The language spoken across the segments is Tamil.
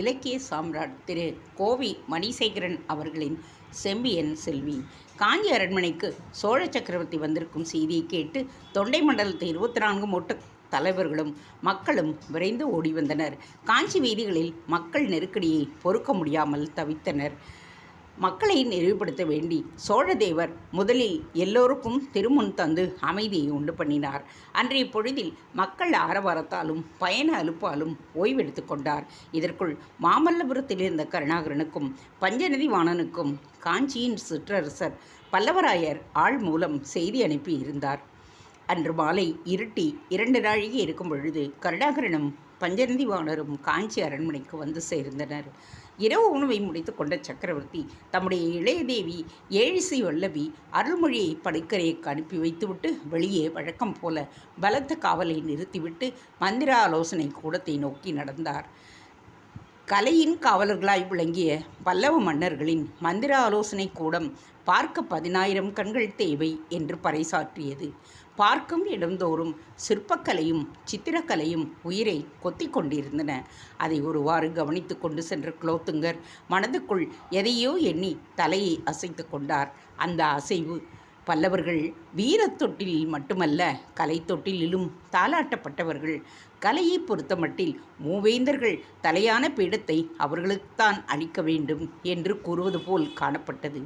இலக்கிய சாம்ராட் திரு கோவி மணிசேகரன் அவர்களின் செம்பியன் செல்வி. காஞ்சி அரண்மனைக்கு சோழ சக்கரவர்த்தி வந்திருக்கும் செய்தியை கேட்டு தொண்டை மண்டலத்தை இருபத்தி நான்கு மூட்ட தலைவர்களும் மக்களும் விரைந்து ஓடி வந்தனர். காஞ்சி வீதிகளில் மக்கள் நெருக்கடியை பொறுக்க முடியாமல் தவித்தனர். மக்களை நெறிவுபடுத்த வேண்டி சோழதேவர் முதலில் எல்லோருக்கும் திருமுன் தந்து அமைதியை உண்டு பண்ணினார். அன்றைய பொழுதில் மக்கள் ஆரவாரத்தாலும் பயண அலுப்பாலும் ஓய்வெடுத்து கொண்டார். இதற்குள் மாமல்லபுரத்தில் இருந்த கருணாகரனுக்கும் பஞ்சநதி வாணனுக்கும் காஞ்சியின் சிற்றரசர் பல்லவராயர் ஆள் மூலம் செய்தி அனுப்பி இருந்தார். அன்று மாலை இருட்டி இரண்டு நாழிகை இருக்கும் பொழுது கருணாகரனும் பஞ்சநதி வாணரும் காஞ்சி அரண்மனைக்கு வந்து சேர்ந்தனர். இரவு உணவை முடித்து கொண்ட சக்கரவர்த்தி தம்முடைய இளைய தேவி ஏழிசை வல்லவி அருள்மொழியை படுக்கரைக்கு அனுப்பி வைத்துவிட்டு வெளியே வழக்கம் போல பலத்த காவலை நிறுத்திவிட்டு மந்திர ஆலோசனை கூடத்தை நோக்கி நடந்தார். கலையின் காவலர்களாய் விளங்கிய பல்லவ மன்னர்களின் மந்திர ஆலோசனை கூடம் பார்க்க பதினாயிரம் கண்கள் தேவை என்று பறைசாற்றியது. பார்க்கும் இடந்தோறும் சிற்பக்கலையும் சித்திரக்கலையும் உயிரை கொத்தி கொண்டிருந்தன. அதை ஒருவாறு கவனித்து கொண்டு சென்ற குலோத்துங்கர் மனதுக்குள் எதையோ எண்ணி தலையை அசைத்து கொண்டார். அந்த அசைவு பல்லவர்கள் வீரத்தொட்டிலில் மட்டுமல்ல கலைத்தொட்டிலும் தாளாட்டப்பட்டவர்கள். கலையை பொறுத்தமட்டில் மூவேந்தர்கள் தலையான பீடத்தை அவர்களுக்குத்தான் அளிக்க வேண்டும் என்று கூறுவது போல் காணப்பட்டது.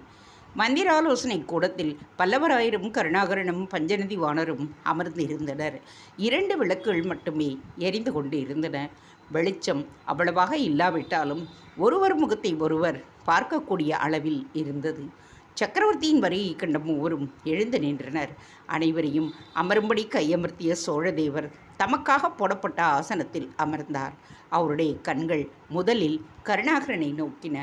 மந்திராலோசனை கூடத்தில் பல்லவராயரும் கருணாகரனும் பஞ்சநதி வாணரும் அமர்ந்திருந்தனர். இரண்டு விளக்குகள் மட்டுமே எரிந்து கொண்டு இருந்தன வெளிச்சம் அவ்வளவாக இல்லாவிட்டாலும் ஒருவர் முகத்தை ஒருவர் பார்க்கக்கூடிய அளவில் இருந்தது. சக்கரவர்த்தியின் வருகை கண்ட மூவரும் எழுந்து நின்றனர். அனைவரையும் அமரும்படி கையமர்த்திய சோழதேவர் தமக்காக போடப்பட்ட ஆசனத்தில் அமர்ந்தார். அவருடைய கண்கள் முதலில் கருணாகரனை நோக்கின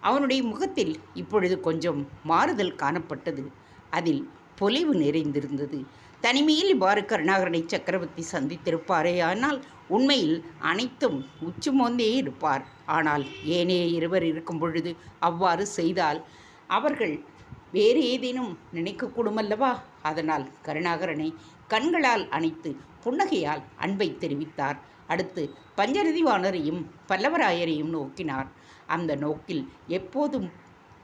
அவனுடைய முகத்தில் இப்பொழுது கொஞ்சம் மாறுதல் காணப்பட்டது. அதில் பொலிவு நிறைந்திருந்தது. தனிமையில் இவ்வாறு கருணாகரனை சக்கரவர்த்தி சந்தித்திருப்பாரே ஆனால் உண்மையில் அனைத்தும் உச்சுமோந்தே இருப்பார். ஆனால் ஏனே இருவர் இருக்கும் பொழுது அவ்வாறு செய்தால் அவர்கள் வேறு ஏதேனும் நினைக்கக்கூடும் அல்லவா அதனால் கருணாகரனை கண்களால் அணைத்து புன்னகையால் அன்பை தெரிவித்தார். அடுத்து பஞ்சரதிவாணரையும் பல்லவராயரையும் நோக்கினார். அந்த நோக்கில் எப்போதும்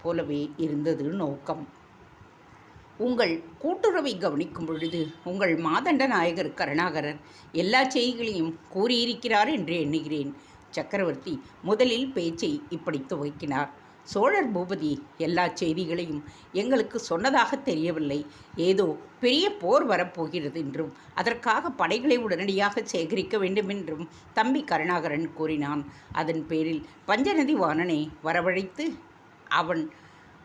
போலவே இருந்தது நோக்கம். உங்கள் கூட்டுறவை கவனிக்கும் பொழுது உங்கள் மாதண்ட நாயகர் கருணாகரர் எல்லா செய்திகளையும் கூறியிருக்கிறார் என்று எண்ணுகிறேன். சக்கரவர்த்தி முதலில் பேச்சை இப்படி துவக்கினார். சோழர் பூபதி எல்லா செய்திகளையும் எங்களுக்கு சொன்னதாக தெரியவில்லை. ஏதோ பெரிய போர் வரப்போகிறது என்றும் அதற்காக படைகளை உடனடியாக சேகரிக்க வேண்டும் என்றும் தம்பி கருணாகரன் கூறினான். அதன் பேரில் பஞ்சநதி வாணனை வரவழைத்து அவன்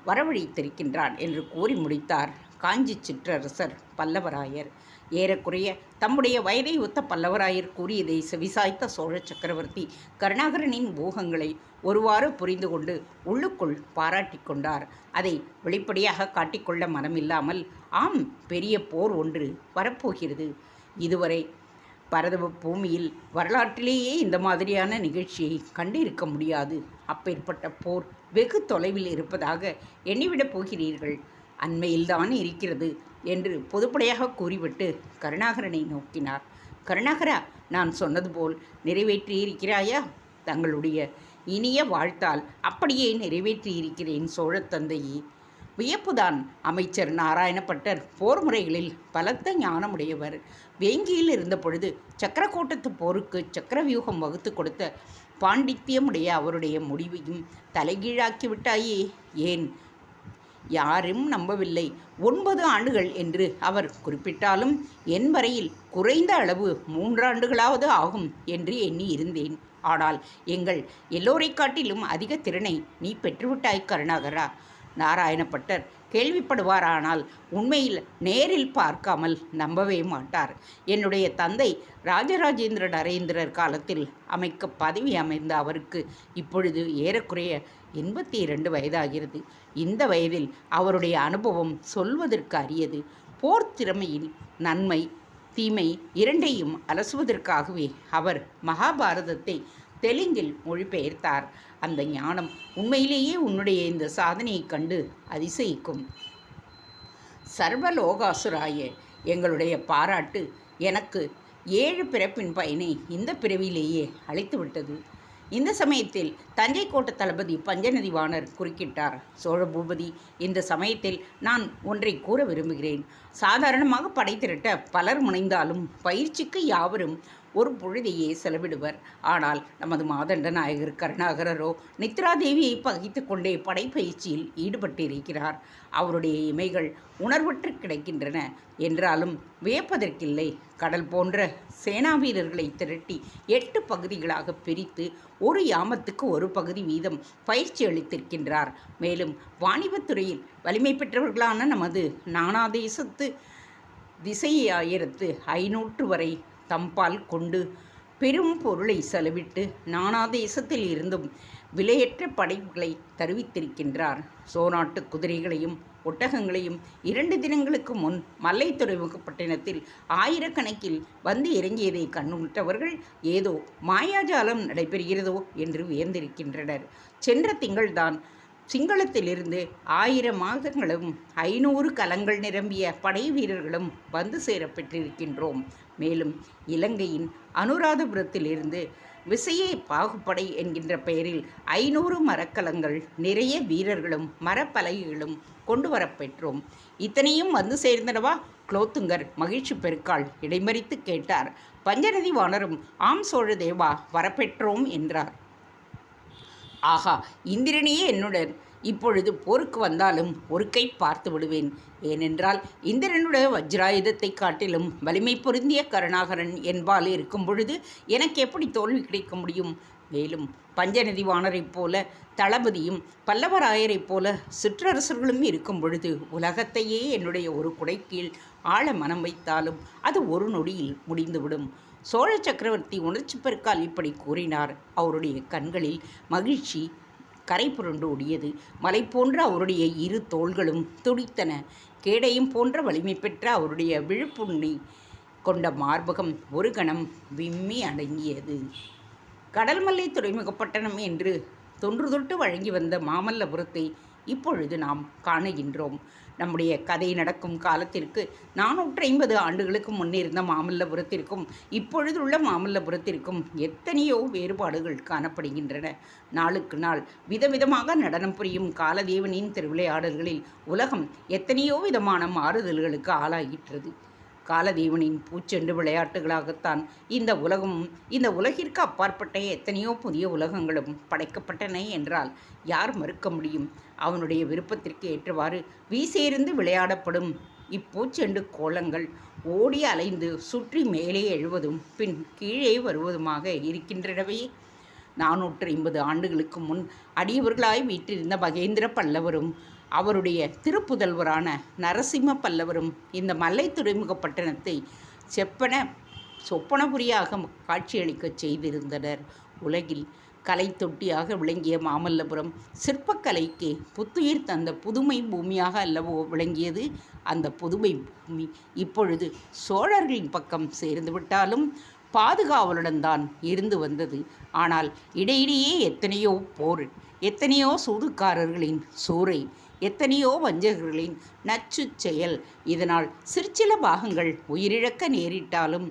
வரவழைத்திருக்கின்றான் என்று கூறி முடித்தார் காஞ்சி சிற்றரசர் பல்லவராயர். ஏறக்குறைய தம்முடைய வயதை ஒத்த பல்லவராயர் கூறியதை செவிசாய்த்த சோழ சக்கரவர்த்தி கருணாகரனின் ஊகங்களை ஒருவாறு புரிந்து கொண்டு உள்ளுக்குள் பாராட்டி கொண்டார். அதை வெளிப்படையாக காட்டிக்கொள்ள மனமில்லாமல் ஆம் பெரிய போர் ஒன்று வரப்போகிறது. இதுவரை பரதவ பூமியில் வரலாற்றிலேயே இந்த மாதிரியான நிகழ்ச்சியை கண்டிருக்க முடியாது. அப்பேற்பட்ட போர் வெகு தொலைவில் இருப்பதாக எண்ணிவிடப் போகிறீர்கள். அண்மையில்தான் இருக்கிறது. என்று பொதுப்படையாக கூறிவிட்டு கருணாகரனை நோக்கினார். கருணாகரா நான் சொன்னது போல் நிறைவேற்றியிருக்கிறாயா? தங்களுடைய இனிய வாழ்த்தால் அப்படியே நிறைவேற்றியிருக்கிறேன் சோழத் தந்தையே வியப்புதான் அமைச்சர் நாராயணப்பட்டர் போர் முறைகளில் பலத்த ஞானமுடையவர். வேங்கியில் இருந்த பொழுது சக்கரக்கோட்டத்து போருக்கு சக்கரவியூகம் வகுத்து கொடுத்த பாண்டித்யமுடைய அவருடைய முடிவையும் தலைகீழாக்கி விட்டாயே ஏன் யாரும் நம்பவில்லை. ஒன்பது ஆண்டுகள் என்று அவர் குறிப்பிட்டாலும் என் வரையில் குறைந்த அளவு மூன்றாண்டுகளாவது ஆகும் என்று எண்ணி இருந்தேன் ஆனால் எங்கள் எல்லோரை காட்டிலும் அதிக திறனை நீ பெற்றுவிட்டாய் கருணாகரா. நாராயணப்பட்டர் கேள்விப்படுவாரானால் உண்மையில் நேரில் பார்க்காமல் நம்பவே மாட்டார். என்னுடைய தந்தை ராஜராஜேந்திர நரேந்திரர் காலத்தில் அமைக்க பதவி அமைந்த அவருக்கு இப்பொழுது ஏறக்குறைய எண்பத்தி இரண்டு வயதாகிறது. இந்த வயதில் அவருடைய அனுபவம் சொல்வதற்கு அரியது. போர் திறமையில் நன்மை தீமை இரண்டையும் அலசுவதற்காகவே அவர் மகாபாரதத்தை தெலுங்கில் மொழிபெயர்த்தார். அந்த ஞானம் உண்மையிலேயே உன்னுடைய இந்த சாதனையைக் கண்டு அதிசயிக்கும். சர்வலோகாசுராய எங்களுடைய பாராட்டு எனக்கு ஏழு பிறப்பின் பயனை இந்த பிறவியிலேயே அழைத்துவிட்டது இந்த சமயத்தில் தஞ்சை கோட்ட தளபதி பஞ்சநதிவாணர் குறுக்கிட்டார். சோழபூபதி இந்த சமயத்தில் நான் ஒன்றை கூற விரும்புகிறேன். சாதாரணமாக படை திரட்ட பலர் முனைந்தாலும் பயிற்சிக்கு யாவரும் ஒரு பொழுதையே செலவிடுவர். ஆனால் நமது மாதண்ட நாயகர் கருணாகரரோ நித்ராதேவியை பகித்து கொண்டே படைப்பயிற்சியில் ஈடுபட்டிருக்கிறார். அவருடைய இமைகள் உணர்வற்று கிடைக்கின்றன. என்றாலும் வியப்பதற்கில்லை கடல் போன்ற சேனா வீரர்களை திரட்டி எட்டு பகுதிகளாக பிரித்து ஒரு யாமத்துக்கு ஒரு பகுதி வீதம் பயிற்சி அளித்திருக்கின்றார். மேலும் வாணிபத்துறையில் வலிமை பெற்றவர்களான நமது நானாதேசத்து திசையாயிரத்து ஐநூற்று வரை தம்பால் கொண்டு பெரும் பொருளை செலவிட்டு நானா தேசத்தில் இருந்தும் விலையற்ற படைப்புகளை தருவித்திருக்கின்றார். சோநாட்டு குதிரைகளையும் ஒட்டகங்களையும் இரண்டு தினங்களுக்கு முன் மல்லை துறைமுகப்பட்டினத்தில் ஆயிரக்கணக்கில் வந்து இறங்கியதை கண்ணுற்றவர்கள் ஏதோ மாயாஜாலம் நடைபெறுகிறதோ என்று வியந்திருக்கின்றனர். சென்ற திங்கள்தான் சிங்களத்திலிருந்து ஆயிரம் மாதங்களும் ஐநூறு கலங்கள் நிரம்பிய படை வீரர்களும் வந்து சேரப்பெற்றிருக்கின்றோம் மேலும் இலங்கையின் அனுராதபுரத்திலிருந்து விசையை பாகுப்படை என்கின்ற பெயரில் ஐநூறு மரக்கலங்கள் நிறைய வீரர்களும் மரப்பலகைகளும் கொண்டு வரப்பெற்றோம் இத்தனையும் வந்து சேர்ந்தனவா? குலோத்துங்கர் மகிழ்ச்சி பெருக்கால் இடைமறித்து கேட்டார். பஞ்சநதி வாணரும் ஆம் சோழ தேவா வரப்பெற்றோம் என்றார். ஆகா இந்திரனையே என்னுடன் இப்பொழுது போருக்கு வந்தாலும் ஒருக்கை பார்த்து விடுவேன். ஏனென்றால் இந்திரனுடைய வஜ்ராயுதத்தை காட்டிலும் வலிமை பொருந்திய கருணாகரன் என்பால் இருக்கும் பொழுது எனக்கு எப்படி தோல்வி கிடைக்க முடியும்? மேலும் பஞ்சநதி வாணரைப் போல தளபதியும் பல்லவராயரைப் போல சிற்றரசர்களும் இருக்கும் பொழுது உலகத்தையே என்னுடைய ஒரு குடைக்கீழ் ஆழ மனம் வைத்தாலும் அது ஒரு நொடியில் முடிந்துவிடும். சோழ சக்கரவர்த்தி உணர்ச்சி பெருக்கால் இப்படி கூறினார். அவருடைய கண்களில் மகிழ்ச்சி கரை புரண்டு ஓடியது மலை போன்ற அவருடைய இரு தோள்களும் துடித்தன. கேடையும் போன்ற வலிமை பெற்ற அவருடைய விழுப்புண்ணி கொண்ட மார்பகம் ஒரு கணம் விம்மி அடங்கியது. கடல்மல்லை துறைமுகப்பட்டணம் என்று தொன்று தொட்டு வழங்கி வந்த மாமல்லபுரத்தை இப்பொழுது நாம் காணுகின்றோம். நம்முடைய கதை நடக்கும் காலத்திற்கு நானூற்றி ஐம்பது ஆண்டுகளுக்கு முன்னிருந்த மாமல்லபுரத்திற்கும் இப்பொழுதுள்ள மாமல்லபுரத்திற்கும் எத்தனையோ வேறுபாடுகள் காணப்படுகின்றன. நாளுக்கு நாள் விதவிதமாக நடனம் புரியும் காலதேவனின் திருவிளையாடல்களில் உலகம் எத்தனையோ விதமான மாறுதல்களுக்கு ஆளாகிற்றது. காலதேவனின் பூச்செண்டு விளையாட்டுகளாகத்தான் இந்த உலகமும் இந்த உலகிற்கு அப்பாற்பட்ட எத்தனையோ புதிய உலகங்களும் படைக்கப்பட்டன என்றால் யார் மறுக்க முடியும்? அவனுடைய விருப்பத்திற்கு ஏற்றவாறு வீசேர்ந்து விளையாடப்படும் இப்பூச்செண்டு கோலங்கள் ஓடி அலைந்து சுற்றி மேலே எழுவதும் பின் கீழே வருவதுமாக இருக்கின்றனவே. நானூற்று ஐம்பது ஆண்டுகளுக்கு முன் அடியவர்களாய் வீற்றிருந்த மகேந்திர பல்லவரும் அவருடைய திருப்புதல்வரான நரசிம்ம பல்லவரும் இந்த மல்லை துறைமுக பட்டணத்தை செப்பன சொப்பனபுரியாக காட்சியளிக்கச் செய்திருந்தனர். உலகில் கலை தொட்டியாக விளங்கிய மாமல்லபுரம் சிற்பக்கலைக்கு புத்துயிர் தந்த புதுமை பூமியாக அல்லவோ விளங்கியது. அந்த புதுமை பூமி இப்பொழுது சோழர்களின் பக்கம் சேர்ந்து விட்டாலும் பாதுகாவலுடன் தான் இருந்து வந்தது. ஆனால் இடையிடையே எத்தனையோ போர் எத்தனையோ சூதுக்காரர்களின் சூறை எத்தனையோ வஞ்சகர்களின் நச்சு செயல். இதனால் சிற்சில பாகங்கள் உயிரிழக்க நேரிட்டாலும்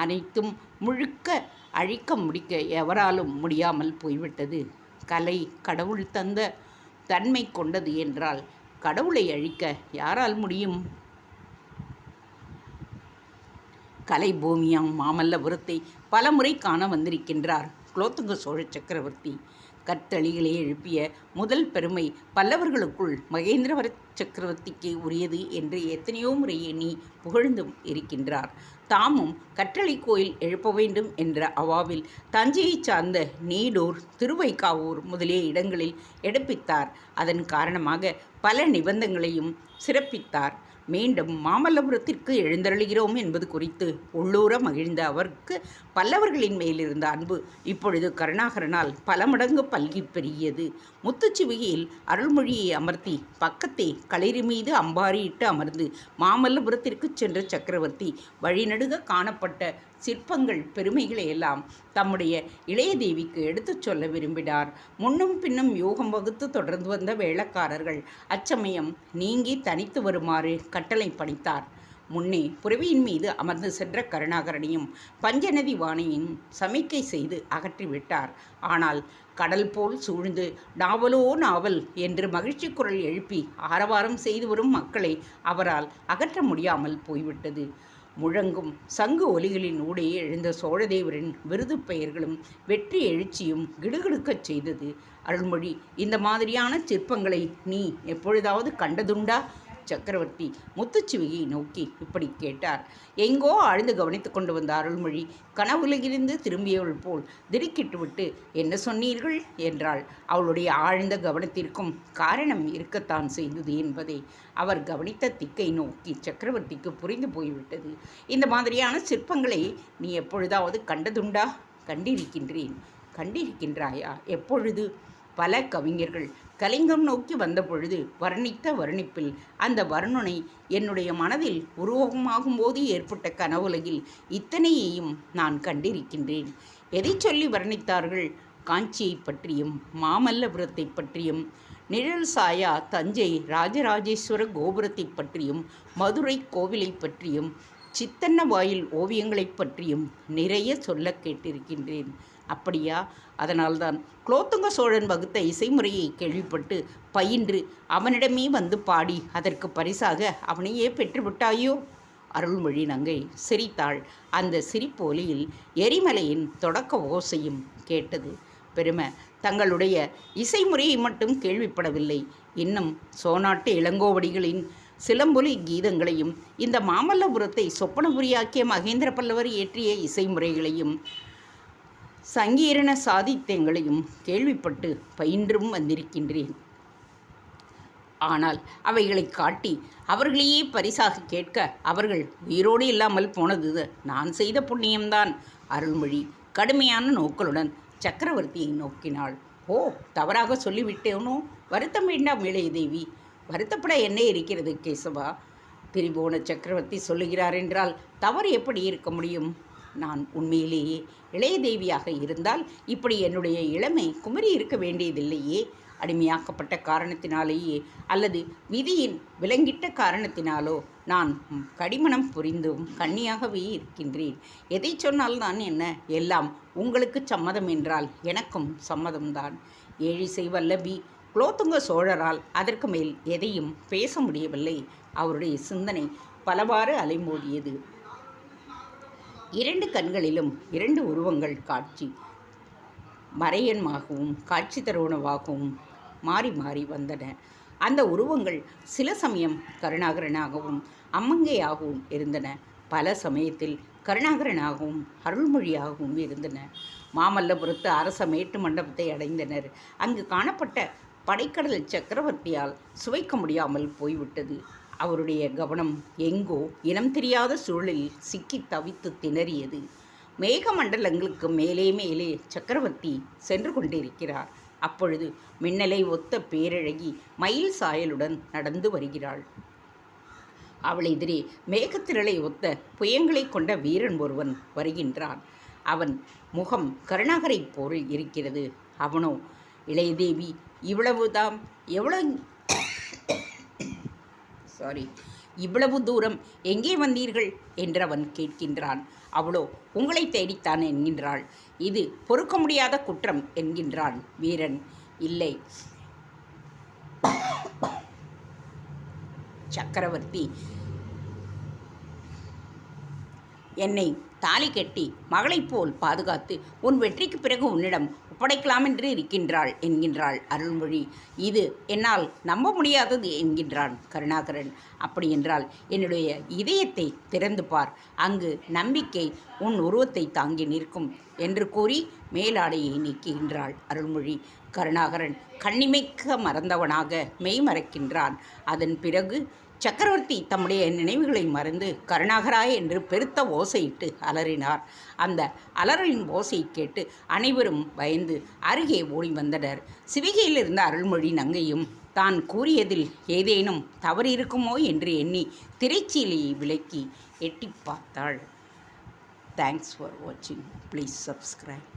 அனைத்தும் முழுக்க அழிக்க முடிக்க எவராலும் முடியாமல் போய்விட்டது. கலை கடவுள் தந்த தன்மை கொண்டது என்றால் கடவுளை அழிக்க யாரால் முடியும்? கலை பூமியாம் மாமல்லபுரத்தை பலமுறை காண வந்திருக்கின்றார் குலோத்துங்க சோழ சக்கரவர்த்தி. கத்தளிகளை எழுப்பிய முதல் பெருமை பல்லவர்களுக்குள் மகேந்திரவர சக்கரவர்த்திக்கு உரியது என்று எத்தனையோ முறை எண்ணி புகழ்ந்தும் இருக்கின்றார். தாமும் கற்றளி கோயில் எழுப்ப வேண்டும் என்ற அவாவில் தஞ்சையை சார்ந்த நீடூர் திருவைக்காவூர் முதலிய இடங்களில் எடுப்பித்தார். அதன் காரணமாக பல நிபந்தங்களையும் சிறப்பித்தார். மீண்டும் மாமல்லபுரத்திற்கு எழுந்தருளுகிறோம் என்பது குறித்து உள்ளூர மகிழ்ந்த அவருக்கு பல்லவர்களின் மேலிருந்த அன்பு இப்பொழுது கருணாகரனால் பல மடங்கு பல்கி பெருகியது. முத்துச்சிவிகையில் அருள்மொழியை அமர்த்தி பக்கத்தே களிறு மீது அம்பாரியிட்டு அமர்ந்து மாமல்லபுரத்திற்கு சென்ற சக்கரவர்த்தி வழிநடுக காணப்பட்ட சிற்பங்கள் பெருமைகளை எல்லாம் தம்முடைய இளைய தேவிக்கு எடுத்துச் சொல்ல விரும்பினார். முன்னும் பின்னும் யோகம் வகுத்து தொடர்ந்து வந்த வேளக்காரர்கள் அச்சமயம் நீங்கி தனித்து வருமாறு கட்டளை பணித்தார். முன்னே புறவியின் மீது அமர்ந்து சென்ற கருணாகரனையும் பஞ்சநதி வாணியின் சமிக்கை செய்து அகற்றிவிட்டார். ஆனால் கடல் போல் சூழ்ந்து நாவலோ நாவல் என்று மகிழ்ச்சி குரல் எழுப்பி ஆரவாரம் செய்து வரும் மக்களை அவரால் அகற்ற முடியாமல் போய்விட்டது. முழங்கும். சங்கு ஒலிகளின் ஊடே எழுந்த சோழதேவரின் விருது பெயர்களும் வெற்றி எழுச்சியும் கிடுகிடுக்கச் செய்தது. அருள்மொழி. இந்த மாதிரியான சிற்பங்களை நீ எப்பொழுதாவது கண்டதுண்டா? சக்கரவர்த்தி முத்துச்சிவியை நோக்கி இப்படி கேட்டார். எங்கோ ஆழ்ந்து கவனித்து கொண்டு வந்த அருள்மொழி கனவுலகிலிருந்து திரும்பியவள் போல் திடுக்கிட்டு விட்டு என்ன சொன்னீர்கள்? என்றாள். அவளுடைய ஆழ்ந்த கவனத்திற்கும் காரணம் இருக்கத்தான் செய்தது என்பதை அவர் கவனித்த திக்கை நோக்கி சக்கரவர்த்திக்கு புரிந்து போய்விட்டது. இந்த மாதிரியான சிற்பங்களை நீ எப்பொழுதாவது கண்டதுண்டா? கண்டிருக்கின்றேன். கண்டிருக்கின்றாயா? எப்பொழுது? பல கவிஞர்கள் கலிங்கம் நோக்கி வந்த பொழுது வர்ணித்த வர்ணிப்பில் அந்த வர்ணனை என்னுடைய மனதில் உருவகமாகும்போது ஏற்பட்ட கனவுலகில் இத்தனையையும் நான் கண்டிருக்கின்றேன். எதை சொல்லி வர்ணித்தார்கள்? காஞ்சியை பற்றியும் மாமல்லபுரத்தை பற்றியும் நிழல் சாயா தஞ்சை ராஜராஜேஸ்வர கோபுரத்தை பற்றியும் மதுரை கோவிலை பற்றியும் சித்தன்ன வாயில் ஓவியங்களைப் பற்றியும் நிறைய சொல்ல கேட்டிருக்கின்றேன். அப்படியா? அதனால்தான் குலோத்துங்க சோழன் வகுத்த இசைமுறையை கேள்விப்பட்டு பயின்று அவனிடமே வந்து பாடி அதற்கு பரிசாக அவனையே பெற்றுவிட்டாயோ? அருள்மொழி நங்கை சிரித்தாள். அந்த சிரிப்போலியில் எரிமலையின் தொடக்க ஓசையும் கேட்டது. பெருமை தங்களுடைய இசைமுறையை மட்டும் கேள்விப்படவில்லை. இன்னும் சோனாட்டு இளங்கோவடிகளின் சிலம்பொலி கீதங்களையும் இந்த மாமல்லபுரத்தை சொப்பனபுரியாக்கிய மகேந்திர பல்லவர் இயற்றிய இசைமுறைகளையும் சங்கீரண சாதித்தியங்களையும் கேள்விப்பட்டு பயின்றும் வந்திருக்கின்றேன். ஆனால் அவைகளை காட்டி அவர்களையே பரிசாக கேட்க அவர்கள் உயிரோடு இல்லாமல் போனது நான் செய்த புண்ணியம்தான். அருள்மொழி கடுமையான நோக்களுடன் சக்கரவர்த்தியை நோக்கினாள். ஓ தவறாக சொல்லிவிட்டேனோ? வருத்தம் வேண்டாம் இளைய தேவி. வருத்தப்பட என்ன இருக்கிறது கேசவா? பிரிபோன சக்கரவர்த்தி சொல்லுகிறார் என்றால் தவறு எப்படி இருக்க முடியும்? நான் உண்மையிலேயே இளைய தேவியாக இருந்தால் இப்படி என்னுடைய இளமை குமரி இருக்க வேண்டியதில்லையே. அடிமையாக்கப்பட்ட காரணத்தினாலேயே அல்லது விதியின் விலங்கிட்ட காரணத்தினாலோ நான் கடிமணம் புரிந்தும் கண்ணியாகவே இருக்கின்றேன். எதை சொன்னால் நான் என்ன? எல்லாம் உங்களுக்கு சம்மதம் என்றால் எனக்கும் சம்மதம்தான். ஏழிசை வல்லபி குலோத்துங்க சோழரால் அதற்கு மேல் எதையும் பேச முடியவில்லை. அவருடைய சிந்தனை பலவாறு அலைமோதியது. இரண்டு கண்களிலும் இரண்டு உருவங்கள் காட்சி. மறையன்மாகவும் காட்சி தருவனவாகவும் மாறி மாறி வந்தன. அந்த உருவங்கள் சில சமயம் கருணாகரனாகவும் அம்மங்கையாகவும் இருந்தன. பல சமயத்தில் கருணாகரனாகவும் அருள்மொழியாகவும் இருந்தன. மாமல்லபுரத்து அரச மேட்டு மண்டபத்தை அடைந்தனர். அங்கு காணப்பட்ட படைக்கடல் சக்கரவர்த்தியால் சுவைக்க முடியாமல் போய்விட்டது. அவருடைய கவனம் எங்கோ இனம் தெரியாத சூழலில் சிக்கி தவித்து திணறியது. மேகமண்டலங்களுக்கு மேலே மேலே சக்கரவர்த்தி சென்று கொண்டிருக்கிறார். அப்பொழுது மின்னலை ஒத்த பேரழகி மயில் சாயலுடன் நடந்து வருகிறாள். அவள் எதிரே மேகத்திரளை ஒத்த புயங்களை கொண்ட வீரன் ஒருவன் வருகின்றான். அவன் முகம் கருணாகரை போல் இருக்கிறது. அவனோ இளையதேவி இவ்வளவுதான் எவ்வளவு சாரி இவ்வளவு தூரம் எங்கே வந்தீர்கள்? என்று அவன் கேட்கின்றான். அவளோ உங்களை தேடித்தான் என்கின்றாள். இது பொறுக்க முடியாத குற்றம் என்கின்றான் வீரன். இல்லை. சக்கரவர்த்தி என்னை தாலி கட்டி மகளைப் போல் பாதுகாத்து உன் வெற்றிக்கு பிறகு உன்னிடம் ஒப்படைக்கலாம் என்று இருக்கின்றாள் என்கின்றாள் அருள்மொழி. இது என்னால் நம்ப முடியாதது என்கின்றான் கருணாகரன். அப்படி என்றால் என்னுடைய இதயத்தை திறந்து பார். அங்கு நம்பிக்கை உன் உருவத்தை தாங்கி நிற்கும் என்று கூறி மேலாடையை நீக்குகின்றாள் அருள்மொழி. கருணாகரன் கண்ணிமைக்க மறந்தவனாக மெய்மறக்கின்றான் அதன் பிறகு சக்கரவர்த்தி தம்முடைய நினைவுகளை மறந்து கருணாகரா என்று பெருத்த ஓசையிட்டு அலறினார். அந்த அலறலின் ஓசை கேட்டு அனைவரும் பயந்து அருகே ஓடி வந்தனர். சிவிகையில் இருந்த அருள்மொழி நங்கையும் தான் கூறியதில் ஏதேனும் தவறு இருக்குமோ? என்று எண்ணி திரைச்சீலையை விலக்கி எட்டி பார்த்தாள். தேங்க்ஸ் ஃபார் வாட்சிங் ப்ளீஸ் சப்ஸ்கிரைப்